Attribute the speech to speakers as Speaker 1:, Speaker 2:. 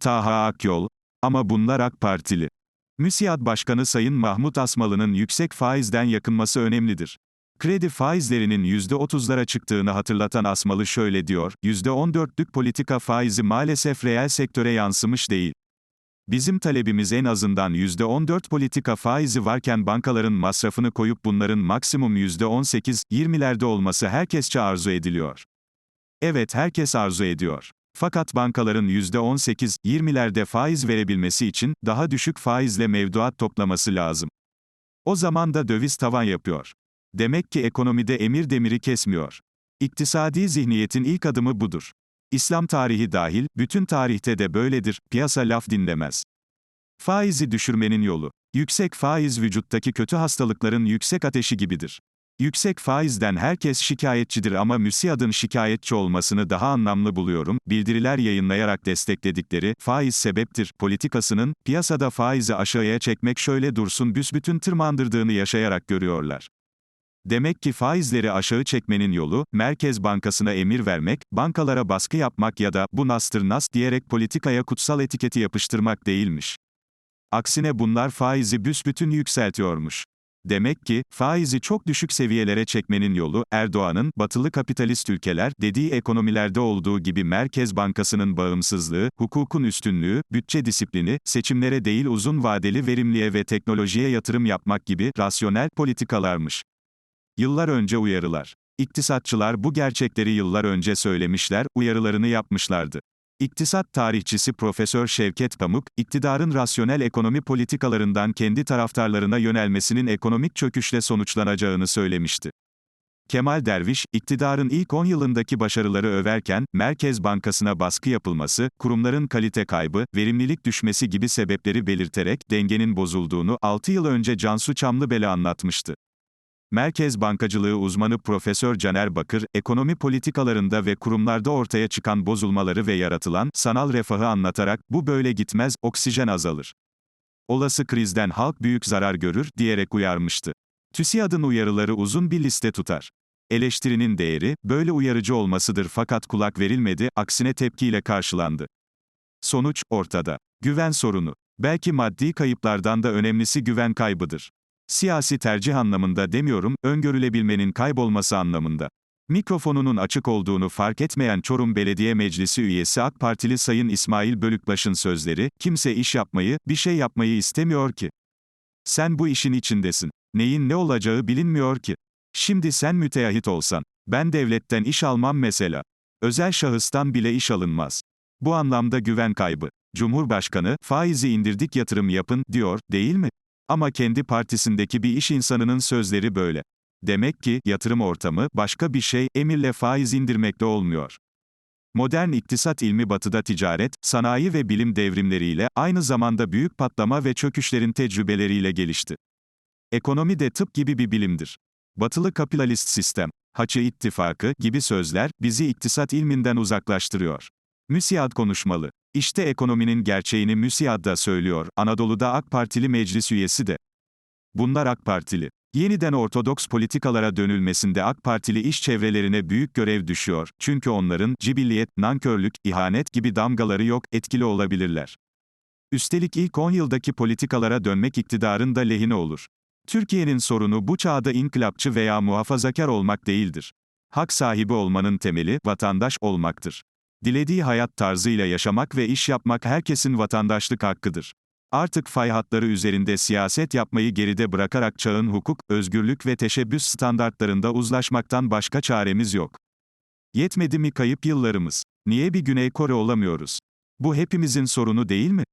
Speaker 1: Taha Akyol, ama bunlar AK Partili. MÜSİAD Başkanı Sayın Mahmut Asmalı'nın yüksek faizden yakınması önemlidir. Kredi faizlerinin %30'lara çıktığını hatırlatan Asmalı şöyle diyor, %14'lük politika faizi maalesef reel sektöre yansımış değil. Bizim talebimiz en azından %14 politika faizi varken bankaların masrafını koyup bunların maksimum %18-20'lerde olması herkesçe arzu ediliyor. Evet herkes arzu ediyor. Fakat bankaların %18-20'lerde faiz verebilmesi için daha düşük faizle mevduat toplaması lazım. O zaman da döviz tavan yapıyor. Demek ki ekonomide emir demiri kesmiyor. İktisadi zihniyetin ilk adımı budur. İslam tarihi dahil, bütün tarihte de böyledir, piyasa laf dinlemez. Faizi düşürmenin yolu. Yüksek faiz vücuttaki kötü hastalıkların yüksek ateşi gibidir. Yüksek faizden herkes şikayetçidir ama müsiyadın şikayetçi olmasını daha anlamlı buluyorum. Bildiriler yayınlayarak destekledikleri faiz sebeptir politikasının piyasada faizi aşağıya çekmek şöyle dursun büsbütün tırmandırdığını yaşayarak görüyorlar. Demek ki faizleri aşağı çekmenin yolu, Merkez Bankası'na emir vermek, bankalara baskı yapmak ya da bu nastır nas diyerek politikaya kutsal etiketi yapıştırmak değilmiş. Aksine bunlar faizi büsbütün yükseltiyormuş. Demek ki, faizi çok düşük seviyelere çekmenin yolu, Erdoğan'ın, batılı kapitalist ülkeler, dediği ekonomilerde olduğu gibi Merkez Bankası'nın bağımsızlığı, hukukun üstünlüğü, bütçe disiplini, seçimlere değil uzun vadeli verimliğe ve teknolojiye yatırım yapmak gibi, rasyonel politikalarmış. Yıllar önce uyarılar. İktisatçılar bu gerçekleri yıllar önce söylemişler, uyarılarını yapmışlardı. İktisat tarihçisi Profesör Şevket Pamuk, iktidarın rasyonel ekonomi politikalarından kendi taraftarlarına yönelmesinin ekonomik çöküşle sonuçlanacağını söylemişti. Kemal Derviş, iktidarın ilk 10 yılındaki başarıları överken, Merkez Bankası'na baskı yapılması, kurumların kalite kaybı, verimlilik düşmesi gibi sebepleri belirterek dengenin bozulduğunu 6 yıl önce Cansu Çamlıbel'e anlatmıştı. Merkez Bankacılığı uzmanı Profesör Caner Bakır, ekonomi politikalarında ve kurumlarda ortaya çıkan bozulmaları ve yaratılan sanal refahı anlatarak bu böyle gitmez, oksijen azalır. Olası krizden halk büyük zarar görür diyerek uyarmıştı. TÜSİAD'ın uyarıları uzun bir liste tutar. Eleştirinin değeri böyle uyarıcı olmasıdır fakat kulak verilmedi, aksine tepkiyle karşılandı. Sonuç ortada. Güven sorunu. Belki maddi kayıplardan da önemlisi güven kaybıdır. Siyasi tercih anlamında demiyorum, öngörülebilmenin kaybolması anlamında. Mikrofonunun açık olduğunu fark etmeyen Çorum Belediye Meclisi üyesi AK Partili Sayın İsmail Bölükbaş'ın sözleri, kimse iş yapmayı, bir şey yapmayı istemiyor ki. Sen bu işin içindesin. Neyin ne olacağı bilinmiyor ki. Şimdi sen müteahhit olsan, ben devletten iş almam mesela. Özel şahıstan bile iş alınmaz. Bu anlamda güven kaybı. Cumhurbaşkanı, faizi indirdik yatırım yapın, diyor, değil mi? Ama kendi partisindeki bir iş insanının sözleri böyle. Demek ki, yatırım ortamı, başka bir şey, emirle faiz indirmekle olmuyor. Modern iktisat ilmi batıda ticaret, sanayi ve bilim devrimleriyle, aynı zamanda büyük patlama ve çöküşlerin tecrübeleriyle gelişti. Ekonomi de tıp gibi bir bilimdir. Batılı kapitalist sistem, Haçı ittifakı gibi sözler, bizi iktisat ilminden uzaklaştırıyor. MÜSİAD konuşmalı. İşte ekonominin gerçeğini MÜSİAD da söylüyor, Anadolu'da AK Partili meclis üyesi de. Bunlar AK Partili. Yeniden ortodoks politikalara dönülmesinde AK Partili iş çevrelerine büyük görev düşüyor, çünkü onların, cibilliyet, nankörlük, ihanet gibi damgaları yok, etkili olabilirler. Üstelik ilk 10 yıldaki politikalara dönmek iktidarın da lehine olur. Türkiye'nin sorunu bu çağda inkılapçı veya muhafazakar olmak değildir. Hak sahibi olmanın temeli, vatandaş olmaktır. Dilediği hayat tarzıyla yaşamak ve iş yapmak herkesin vatandaşlık hakkıdır. Artık fay hatları üzerinde siyaset yapmayı geride bırakarak çağın hukuk, özgürlük ve teşebbüs standartlarında uzlaşmaktan başka çaremiz yok. Yetmedi mi kayıp yıllarımız? Niye bir Güney Kore olamıyoruz? Bu hepimizin sorunu değil mi?